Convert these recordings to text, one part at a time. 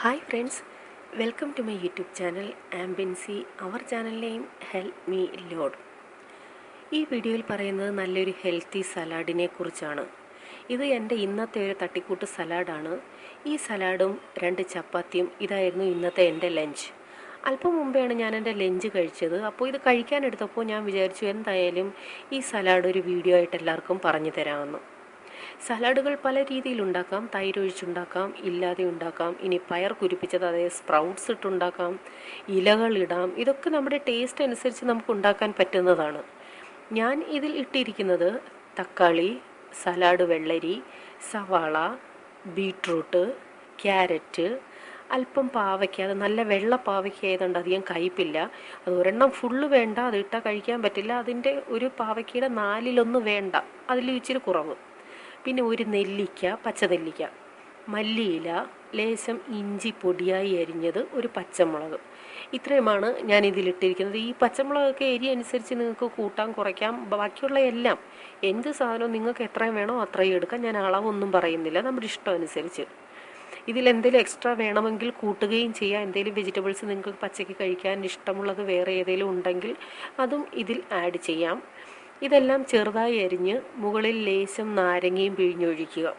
Hi friends welcome to my YouTube channel. ആംബിൻസി അവർ ചാനലിനെയും name help me load ഈ വീഡിയോയിൽ പറയുന്നത് നല്ലൊരു ഹെൽത്തി സലാഡിനെ കുറിച്ചാണ്. ഇത് എന്റെ ഇന്നത്തെ ഒരു തട്ടിക്കൂട്ട് സലാഡാണ്. ഈ സലാഡും രണ്ട് ചപ്പാത്തിയും ഇതായിരുന്നു ഇന്നത്തെ എന്റെ ലഞ്ച് അല്പം മുമ്പെയാണ് ഞാൻ എന്റെ ലഞ്ച് കഴിച്ചത്. അപ്പോൾ ഇത് കഴിക്കാനെടുത്തപ്പോൾ ഞാൻ വിചാരിച്ചു എന്തായാലും ഈ സലാഡ് ഒരു വീഡിയോ ആയിട്ട് എല്ലാവർക്കും പറഞ്ഞു തരാമെന്ന്. സലാഡുകൾ പല രീതിയിൽ ഉണ്ടാക്കാം തൈരൊഴിച്ചുണ്ടാക്കാം ഇല്ലാതെ ഉണ്ടാക്കാം. ഇനി പയർ കുരിപ്പിച്ചത് അതായത് സ്പ്രൗട്ട്സ് ഇട്ടുണ്ടാക്കാം ഇലകൾ ഇടാം. ഇതൊക്കെ നമ്മുടെ ടേസ്റ്റ് അനുസരിച്ച് നമുക്ക് ഉണ്ടാക്കാൻ പറ്റുന്നതാണ്. ഞാൻ ഇതിൽ ഇട്ടിരിക്കുന്നത് തക്കാളി സലാഡ് വെള്ളരി സവാള ബീട്രൂട്ട് ക്യാരറ്റ് അല്പം പാവയ്ക്ക. അത് നല്ല വെള്ള പാവയ്ക്ക ആയതുകൊണ്ട് അധികം കയ്പില്ല. അത് ഒരെണ്ണം ഫുള്ള് വേണ്ട. അത് ഇട്ടാൽ കഴിക്കാൻ പറ്റില്ല. അതിന്റെ ഒരു പാവയ്ക്കയുടെ നാലിലൊന്ന് വേണ്ട. അതിൽ ഇച്ചിരി കുറവ്. പിന്നെ ഒരു നെല്ലിക്ക പച്ചനെല്ലിക്ക മല്ലിയില ലേശം ഇഞ്ചി പൊടിയായി അരിഞ്ഞത് ഒരു പച്ചമുളക്. ഇത്രയുമാണ് ഞാൻ ഇതിലിട്ടിരിക്കുന്നത്. ഈ പച്ചമുളകൊക്കെ എരി അനുസരിച്ച് നിങ്ങൾക്ക് കൂട്ടാൻ കുറയ്ക്കാം ബാക്കിയുള്ള എല്ലാം എന്ത് സാധനവും നിങ്ങൾക്ക് എത്രയും വേണോ അത്രയും എടുക്കാം. ഞാൻ അളവൊന്നും പറയുന്നില്ല. നമ്മുടെ ഇഷ്ടം അനുസരിച്ച്. ഇതിൽ എന്തെങ്കിലും എക്സ്ട്രാ വേണമെങ്കിൽ കൂട്ടുകയും ചെയ്യാം. എന്തെങ്കിലും വെജിറ്റബിൾസ് നിങ്ങൾക്ക് പച്ചയ്ക്ക് കഴിക്കാൻ ഇഷ്ടമുള്ളത് വേറെ ഏതെങ്കിലും ഉണ്ടെങ്കിൽ അതും ഇതിൽ ആഡ് ചെയ്യാം. ഇതെല്ലാം ചെറുതായി അരിഞ്ഞ് മുകളിൽ ലേശം നാരങ്ങയും പിഴിഞ്ഞൊഴിക്കുക.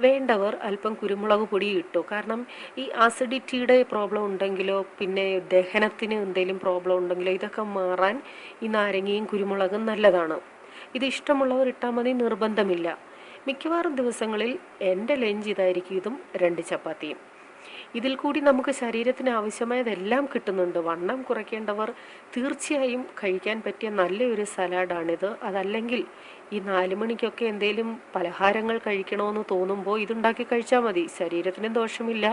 വേണ്ടവർ അല്പം കുരുമുളക് പൊടി ഇട്ടു. കാരണം ഈ ആസിഡിറ്റിയുടെ പ്രോബ്ലം ഉണ്ടെങ്കിലോ പിന്നെ ദഹനത്തിന് എന്തെങ്കിലും പ്രോബ്ലം ഉണ്ടെങ്കിലോ ഇതൊക്കെ മാറാൻ ഈ നാരങ്ങയും കുരുമുളകും നല്ലതാണ്. ഇത് ഇഷ്ടമുള്ളവർ ഇട്ടാൽ മതി നിർബന്ധമില്ല. മിക്കവാറും ദിവസങ്ങളിൽ എന്റെ ലഞ്ച് ഇതായിരിക്കും ഇതും രണ്ട് ചപ്പാത്തിയും. ഇതിൽ കൂടി നമുക്ക് ശരീരത്തിന് ആവശ്യമായതെല്ലാം കിട്ടുന്നുണ്ട്. വണ്ണം കുറയ്ക്കേണ്ടവർ തീർച്ചയായും കഴിക്കാൻ പറ്റിയ നല്ലൊരു സലാഡാണിത്. അതല്ലെങ്കിൽ ഈ നാല് മണിക്കൊക്കെ എന്തെങ്കിലും പലഹാരങ്ങൾ കഴിക്കണമെന്ന് തോന്നുമ്പോൾ ഇതുണ്ടാക്കി കഴിച്ചാൽ മതി. ശരീരത്തിന് ദോഷമില്ല.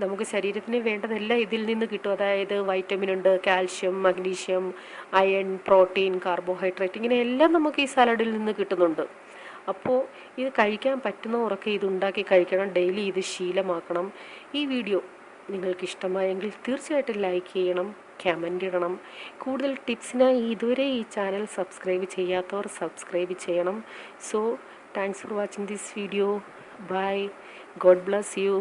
നമുക്ക് ശരീരത്തിന് വേണ്ടതെല്ലാം ഇതിൽ നിന്ന് കിട്ടും. അതായത് വൈറ്റമിൻ ഉണ്ട് calcium magnesium iron protein carbohydrate ഇങ്ങനെ എല്ലാം നമുക്ക് ഈ സലാഡിൽ നിന്ന് കിട്ടുന്നുണ്ട്. അപ്പോൾ ഇത് കഴിക്കാൻ പറ്റുന്നവരൊക്കെ ഇത് ഉണ്ടാക്കി കഴിക്കണം. ഡെയിലി ഇത് ശീലമാക്കണം. ഈ വീഡിയോ നിങ്ങൾക്ക് ഇഷ്ടമായെങ്കിൽ തീർച്ചയായിട്ടും ലൈക്ക് ചെയ്യണം കമന്റ് ഇടണം. കൂടുതൽ ടിപ്സിനായി ഇതുവരെ ഈ ചാനൽ സബ്സ്ക്രൈബ് ചെയ്യാത്തവർ സബ്സ്ക്രൈബ് ചെയ്യണം. So thanks for watching this video bye God bless you